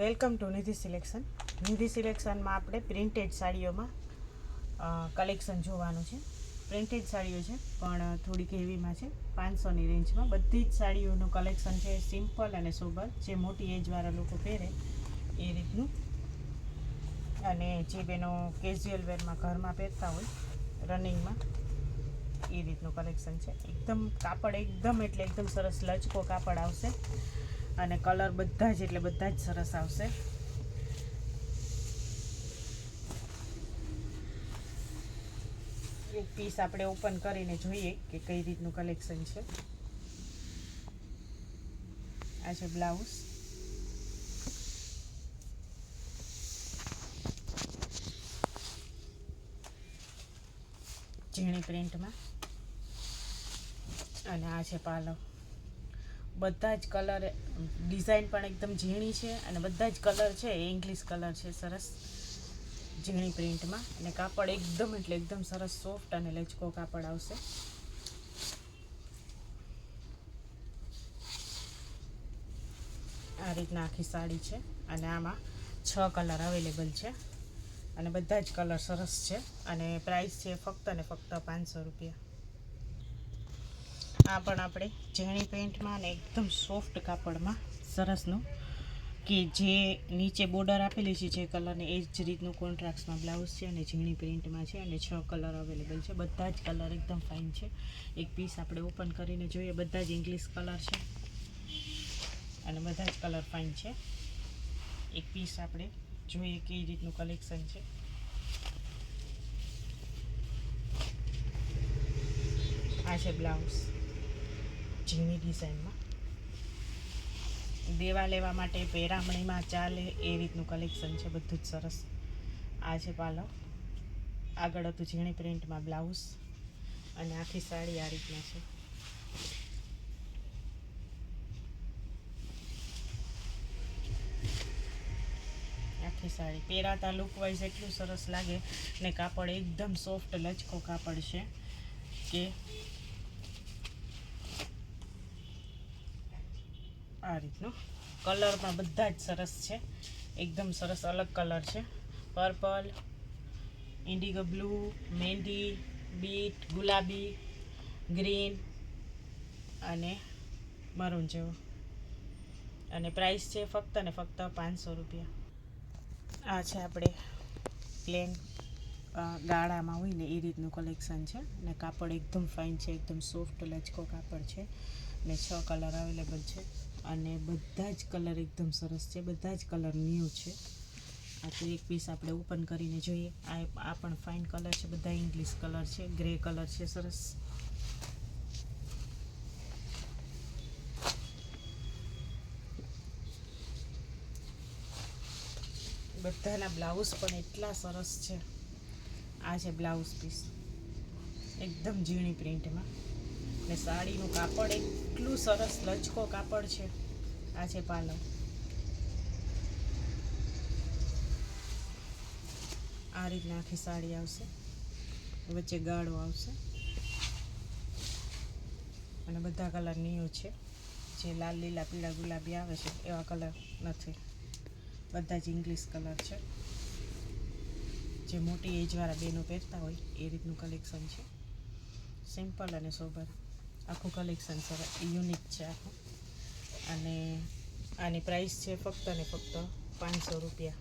Welcome to Nidhi selection. Nidhi સિલેક્શનમાં આપણે printed સાડીઓમાં collection જોવાનું છે. પ્રિન્ટેડ સાડીઓ છે, પણ થોડીક હેવીમાં છે. પાંચસોની રેન્જમાં. બધી જ સાડીઓનું કલેક્શન છે, સિમ્પલ અને સોબર જે મોટી એજવાળા લોકો પહેરે એ રીતનું. અને જે બેનો કેઝ્યુઅલ વેરમાં ઘરમાં પહેરતા હોય, રનિંગમાં, એ રીતનું કલેક્શન છે. એકદમ કાપડ એકદમ એટલે એકદમ સરસ લચકો કાપડ આવશે. અને કલર બધા જ, એટલે બધા જ સરસ આવશે. એક પીસ આપણે ઓપન કરીને જોઈએ કે કઈ રીતનું કલેક્શન છે. આ છે બ્લાઉઝ ઝીણી પ્રિન્ટમાં અને આ છે પાલવ બધા જ કલર ડિઝાઇન પણ એકદમ ઝીણી છે અને બધા જ કલર છે, એ ઇંગ્લિશ કલર છે, સરસ ઝીણી પ્રિન્ટમાં અને કાપડ એકદમ એટલે એકદમ સરસ સોફ્ટ અને લચકો કાપડ આવશે. આ રીતના આખી સાડી છે અને આમાં છ કલર અવેલેબલ છે. અને બધા જ કલર સરસ છે અને પ્રાઇસ છે ફક્ત ને ફક્ત પાંચસો રૂપિયા. આ પણ આપણે ઝીણી પેન્ટમાં અને એકદમ સોફ્ટ કાપડમાં સરસનું, કે જે નીચે બોર્ડર આપેલી છે જે કલરની, એ જ રીતનું કોન્ટ્રાક્ટ્સમાં બ્લાઉઝ છે અને ઝીણી પ્રિન્ટમાં છે અને છ કલર અવેલેબલ છે. બધા જ કલર એકદમ ફાઇન છે. એક પીસ આપણે ઓપન કરીને જોઈએ. બધા જ ઇંગ્લિશ કલર છે અને બધા જ કલર ફાઇન છે. એક પીસ આપણે જોઈએ કઈ રીતનું કલેક્શન છે. આ છે બ્લાઉઝ. ઝીણી ડિઝાઇનમાં? દેવા લેવા માટે, પેરામણીમાં ચાલે, એ રીતનું કલેક્શન છે, બધું જ સરસ. આ છે પાલવ આગળ હતું ઝીણી પ્રિન્ટમાં બ્લાઉઝ અને આખી સાડી આ રીતના છે. આખી સાડી. પહેરાતા લુકવાઇઝ એટલું સરસ લાગે ને કાપડ એકદમ સોફ્ટ લચકો કાપડ છે કે આ રીતનું. કલરમાં બધા જ સરસ છે. એકદમ સરસ અલગ કલર છે. Purple, indigo blue, mehndi, beet, ગુલાબી, ગ્રીન અને મરૂન જેવો. અને પ્રાઇસ છે ફક્ત ને ફક્ત પાંચસો રૂપિયા. આ છે આપણે પ્લેન ગાળામાં હોય ને એ રીતનું કલેક્શન છે. ને કાપડ એકદમ ફાઇન છે, એકદમ સોફ્ટ લચકો કાપડ છે. ને છ કલર અવેલેબલ છે. અને બધા જ કલર એકદમ સરસ છે. બધા જ કલર ન્યૂ છે. આ તો એક પીસ આપણે ઓપન કરીને જોઈએ. આ આ પણ ફાઇન કલર છે. બધા ઇંગ્લિશ કલર છે. ગ્રે કલર છે. સરસ. બધાના બ્લાઉઝ પણ એટલા સરસ છે. આ છે બ્લાઉઝ પીસ એકદમ ઝીણી પ્રિન્ટમાં ને સાડીનું કાપડ એટલું સરસ લચકો કાપડ છે. આ છે પાલવ. આ રીતના આખી સાડી આવશે. વચ્ચે ગાળો આવશે. અને બધા કલર ન્યૂ છે. જે લાલ, લીલા, પીળા, ગુલાબી આવે છે, એવા કલર નથી. બધા જ ઇંગ્લિશ કલર છે. જે મોટી એજવાળા બહેનો પહેરતા હોય એ રીતનું કલેક્શન છે. સિમ્પલ અને સોબર. આખું કલેક્શન સર યુનિક છે આખું. અને આની પ્રાઇસ છે ફક્ત ને ફક્ત પાંચસો રૂપિયા.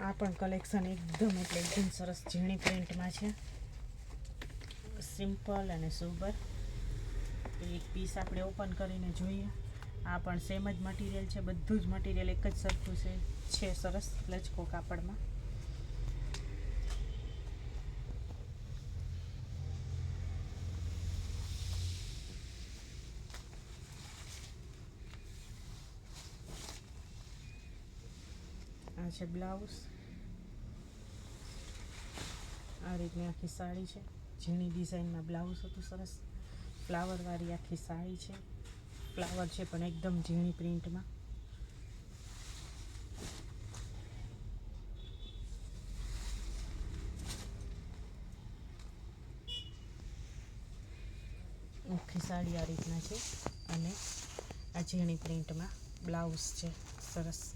આ પણ કલેક્શન એકદમ એટલે એકદમ સરસ ઝીણી પ્રિન્ટમાં છે. સિમ્પલ અને સુબર એક પીસ આપણે ઓપન કરીને જોઈએ. આ પણ સેમ જ મટીરિયલ છે. બધું જ મટીરિયલ એક જ સરખું છે. છે સરસ લચકો કાપડમાં. આ છે બ્લાઉઝ. આ રીતની આખી સાડી છે. ઝીણી ડિઝાઇનમાં બ્લાઉઝ હતું સરસ. ફ્લાવરવાળી આખી સાડી છે. ફ્લાવર છે પણ એકદમ ઝીણી પ્રિન્ટમાં. આખી સાડી આ રીતના છે. અને આ ઝીણી પ્રિન્ટમાં બ્લાઉઝ છે, સરસ.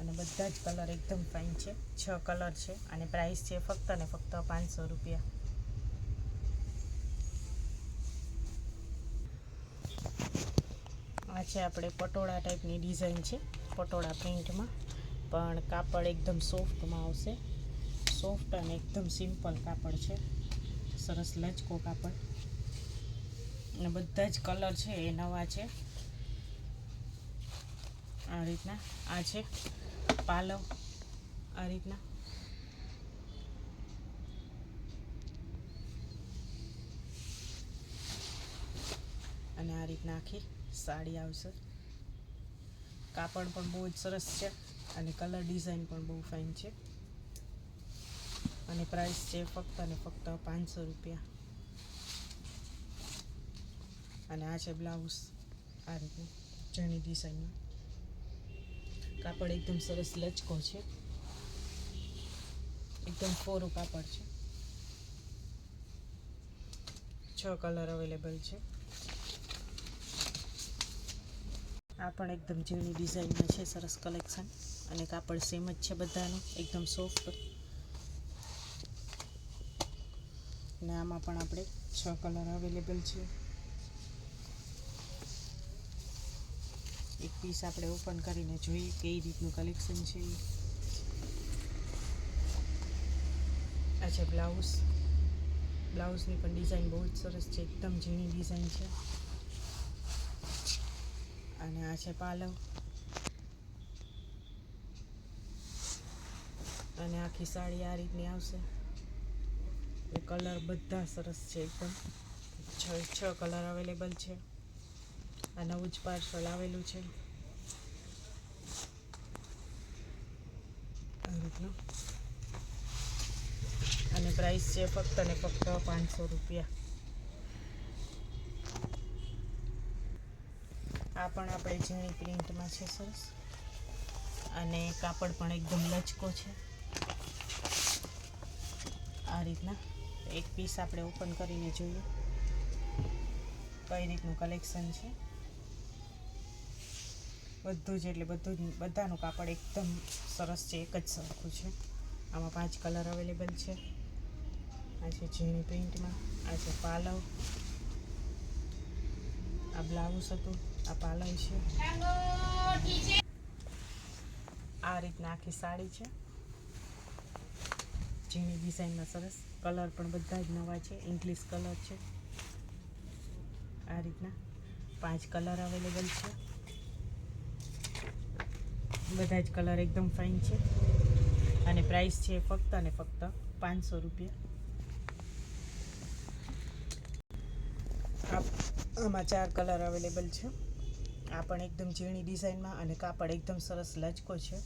અને બધા જ કલર એકદમ ફાઇન છે. છ કલર છે અને પ્રાઇસ છે ફક્ત ને ફક્ત પાંચસો રૂપિયા. આ છે આપણે પટોળા ટાઈપની ડિઝાઇન છે, પટોળા પ્રિન્ટમાં. પણ કાપડ એકદમ સોફ્ટમાં આવશે. સોફ્ટ અને એકદમ સિમ્પલ કાપડ છે. સરસ લચકો કાપડ. અને બધા જ કલર છે, એ નવા છે. આ રીતના, આ છે. પાલવ, આ રીતના. અને આ રીતના આખી સાડી આવશે. કાપડ પણ બહુ જ સરસ છે અને કલર ડિઝાઇન પણ બહુ ફાઇન છે. અને પ્રાઇસ છે ફક્ત અને ફક્ત પાંચસો રૂપિયા. અને આ છે બ્લાઉઝ આ રીતનું ચણી ડિઝાઇનમાં કાપડ એકદમ સરસ લચકો છે. એકદમ ફોરું કાપડ છે. છ કલર અવેલેબલ છે. આ પણ એકદમ ઝીણી ડિઝાઇનમાં છે, સરસ કલેક્શન. અને કાપડ સેમ જ છે બધાનું, એકદમ સોફ્ટ અને આમાં પણ આપણે છ કલર અવેલેબલ છે. પીસ આપણે ઓપન કરીને જોઈએ કઈ રીતનું કલેક્શન છે. આ છે બ્લાઉઝ બ્લાઉઝની પણ ડિઝાઇન બહુ જ સરસ છે, એકદમ ઝીણી ડિઝાઇન છે. અને આ છે પાલવ અને આખી સાડી આ રીતની આવશે. એ કલર બધા સરસ છે એકદમ. છ છ કલર અવેલેબલ છે. આ નવું જ પાર્સલ આવેલું છે આ રીતનું અને પ્રાઇસ છે ફક્ત અને ફક્ત પાંચસો રૂપિયા. આ પણ આપણે ઝીણી પ્રિન્ટમાં છે સરસ. અને કાપડ પણ એકદમ લચકો છે. આ રીતના. એક પીસ આપણે ઓપન કરીને જોઈએ. કઈ રીતનું કલેક્શન છે? બધું જ એટલે બધું જ, બધાનું કાપડ એકદમ સરસ છે, એક જ સરખું છે. આમાં પાંચ કલર અવેલેબલ છે. આ છે ઝીણી પ્રિન્ટમાં આ છે પાલવ. આ બ્લાઉઝ હતું, આ પાલવ છે. આ રીતના આખી સાડી છે. ઝીણી ડિઝાઇનમાં સરસ. કલર પણ બધા જ નવા છે, ઇંગ્લિશ કલર છે. આ રીતના પાંચ કલર અવેલેબલ છે. બધા જ કલર એકદમ ફાઇન છે. અને પ્રાઇસ છે ફક્ત અને ફક્ત પાંચસો રૂપિયા. આમાં ચાર કલર અવેલેબલ છે. આ પણ એકદમ ઝીણી ડિઝાઇનમાં અને કાપડ એકદમ સરસ લચકો છે.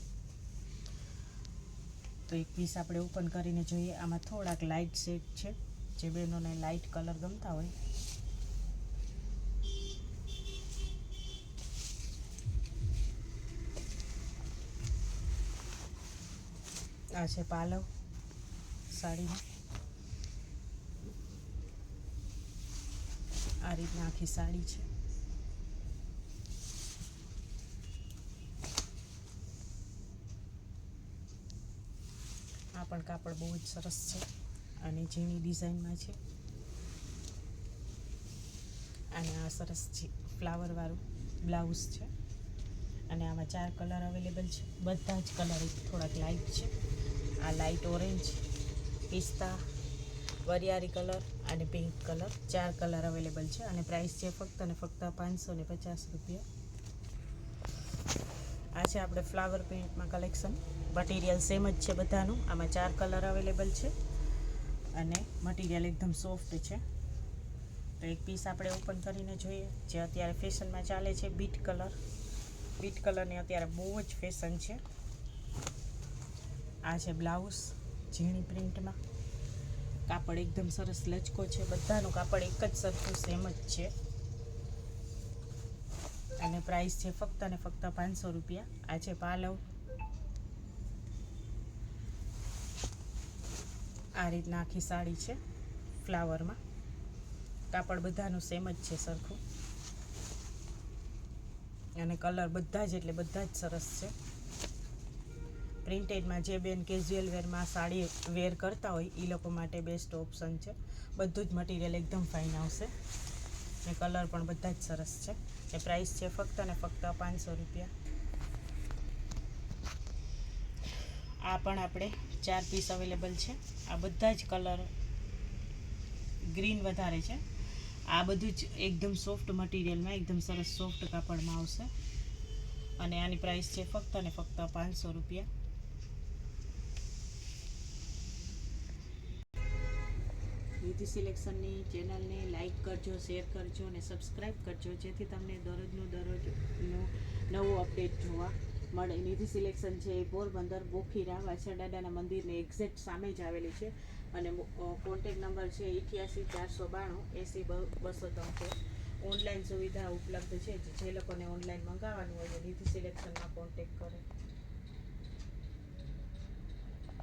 તો એક પીસ આપણે ઓપન કરીને જોઈએ. આમાં થોડાક લાઇટ શેડ છે. જે બહેનોને લાઇટ કલર ગમતા હોય. આ છે પાલવ સાડીમાં આ રીતના આખી સાડી છે. આ પણ કાપડ બહુ જ સરસ છે અને ઝીણી ડિઝાઇનમાં છે. અને આ સરસ છે ફ્લાવરવાળું બ્લાઉઝ છે. અને આમાં ચાર કલર અવેલેબલ છે. બધા જ કલર થોડાક લાઇટ છે. આ લાઇટ ઓરેન્જ પિસ્તા, વરિયાળી કલર અને પિંક કલર ચાર કલર અવેલેબલ છે અને પ્રાઇસ છે ફક્ત અને ફક્ત પાંચસો ને પચાસ રૂપિયા. આ છે આપણે ફ્લાવર પ્રિન્ટમાં કલેક્શન મટીરિયલ સેમ જ છે બધાનું. આમાં ચાર કલર અવેલેબલ છે અને મટીરિયલ એકદમ સોફ્ટ છે. તો એક પીસ આપણે ઓપન કરીને જોઈએ. જે અત્યારે ફેશનમાં ચાલે છે બીટ કલર બીટ કલરની અત્યારે બહુ જ ફેશન છે. આ છે બ્લાઉઝ ઝીણી પ્રિન્ટમાં. કાપડ એકદમ સરસ લચકો છે. બધાનું કાપડ એક જ સરખું સેમ જ છે. અને પ્રાઇસ છે ફક્ત અને ફક્ત પાંચસો રૂપિયા. આ છે પાલવ. આ રીતના આખી સાડી છે ફ્લાવરમાં. કાપડ બધાનું સેમ જ છે સરખું. અને કલર બધા જ એટલે બધા જ સરસ છે. પ્રિન્ટેડમાં જે બેન કેઝ્યુઅલ વેરમાં સાડી વેર કરતા હોય એ લોકો માટે બેસ્ટ ઓપ્શન છે. બધું જ મટીરિયલ એકદમ ફાઇન આવશે. ને કલર પણ બધા જ સરસ છે. એ પ્રાઇસ છે ફક્ત ને ફક્ત પાંચસો રૂપિયા. આ પણ આપણે ચાર પીસ અવેલેબલ છે. આ બધા જ કલર ગ્રીન વધારે છે. આ બધું જ એકદમ સોફ્ટ મટીરિયલમાં એકદમ સરસ સોફ્ટ કાપડમાં આવશે. અને આની પ્રાઇસ છે ફક્ત ને ફક્ત પાંચસો રૂપિયા. નીતિ સિલેક્શનની ચેનલને લાઇક કરજો, શેર કરજો અને સબસ્ક્રાઈબ કરજો, જેથી તમને દરરોજનું દરરોજનું નવું અપડેટ જોવા મળે. નીતિ સિલેક્શન છે એ પોરબંદર, બોખીરા વાછરડાડાના મંદિરને એક્ઝેક્ટ સામે જ આવેલી છે અને કોન્ટેક નંબર છે ઇઠ્યાસી ચારસો બાણું એસી બસો તોતેર ઓનલાઈન સુવિધા ઉપલબ્ધ છે, જે લોકોને ઓનલાઈન મંગાવવાનું હોય નીતિ સિલેક્શનમાં કોન્ટેક કરે.